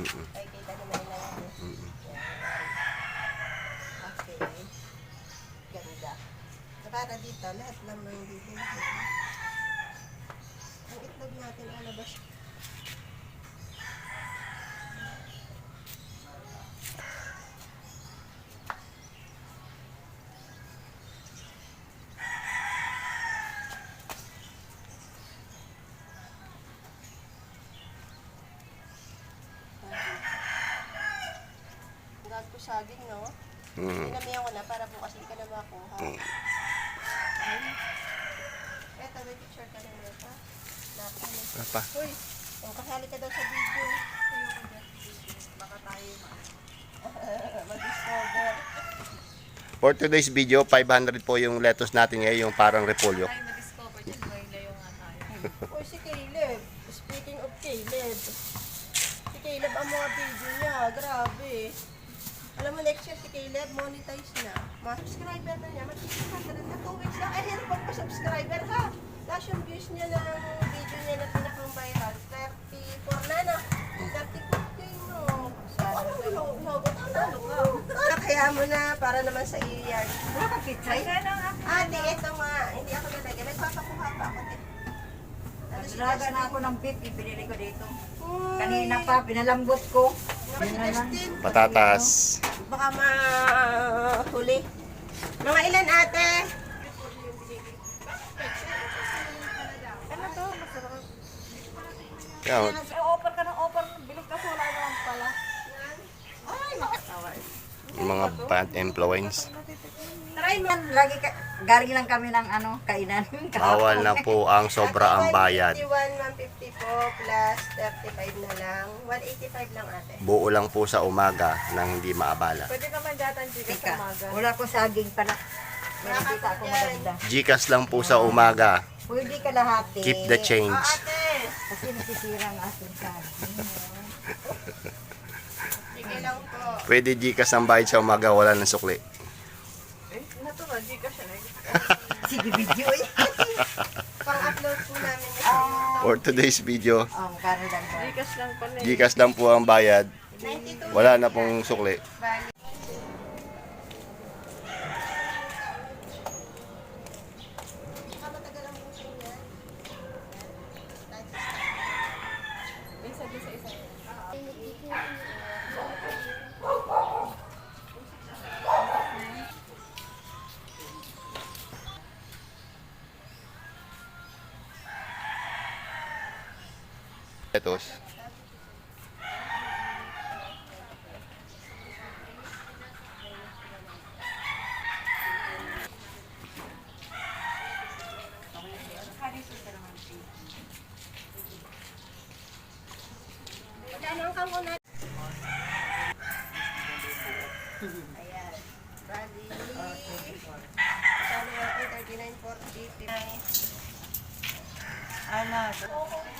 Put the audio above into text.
Mm-mm. Ay, kita naman lang. Mm-mm. Okay. Ganda. Para dito, lahat lang ng bibig. Ang itlog natin, ano saging, no? Mm. Pinamihan ko na para bukas hindi ka na makuha. Mm. Eto, may picture ka na nito. Napin. Apa? Uy, oh, kasali ka daw sa video. Ayoko dyan. Baka tayo mag-discover. For today's video, 500 po yung lettuce natin ngayon, yung parang repolyo. Tayo ma-discover dyan, may layo nga tayo. Uy, si Caleb. Speaking of Caleb. Si Caleb ang mga video niya. Grabe. Alam mo, next year si Caleb, monetize na. Mga subscriber na niya. Mag-600 na 2 weeks lang. Eh, hirap pa subscriber ha. Last yung views niya ng video niya na pinakang viral. 34 na na. 34k no. Ano mo yung hugot? Ano ka? Kaya mo na para naman sa iyar. Ay, na nga. Ate, ito nga. Hindi ako nalagyan. Nagpapakuha pa ako. Ano Justin? na ako ng beef, ibinili ko dito. Kanina pa, pinalambot ko. Justin. Patatas. Baka mahuli. Mga ilan ate? Ano to? Masarap. Yan, Ay, offer ka ng offer. Bilis ka wala naman pala. Ay, Tawa. yung mga bad influence. try mo. Lagi ka, galing lang kami ng ano, kainan. Bawal na po ang sobra ang bayad. 151, 150 po, plus 35 na lang. 185 lang ate. Buo lang po sa umaga nang hindi maabala. Pwede naman datan dito sa umaga. wala ko saging pala. May nakita ako maganda. Gcash lang po sa umaga. Pwede ka lahati. Keep the Oh, change. ate. Kasi nasisira ang ating saging. Sige lang po. Pwede Gcash ang bayad sa umaga, wala ng sukli. Eh, natural, di ka siya na. Sige, video eh. Pang-upload po namin. Ah, For today's video, oh, magkano lang lang pala eh. Gcash lang po ang bayad. 92. Wala na pong sukli. Bali. Lettuce. Ilan kang una? Ayan. Bali. Kano natin 39.40. Ano? Nasa dyan na konti.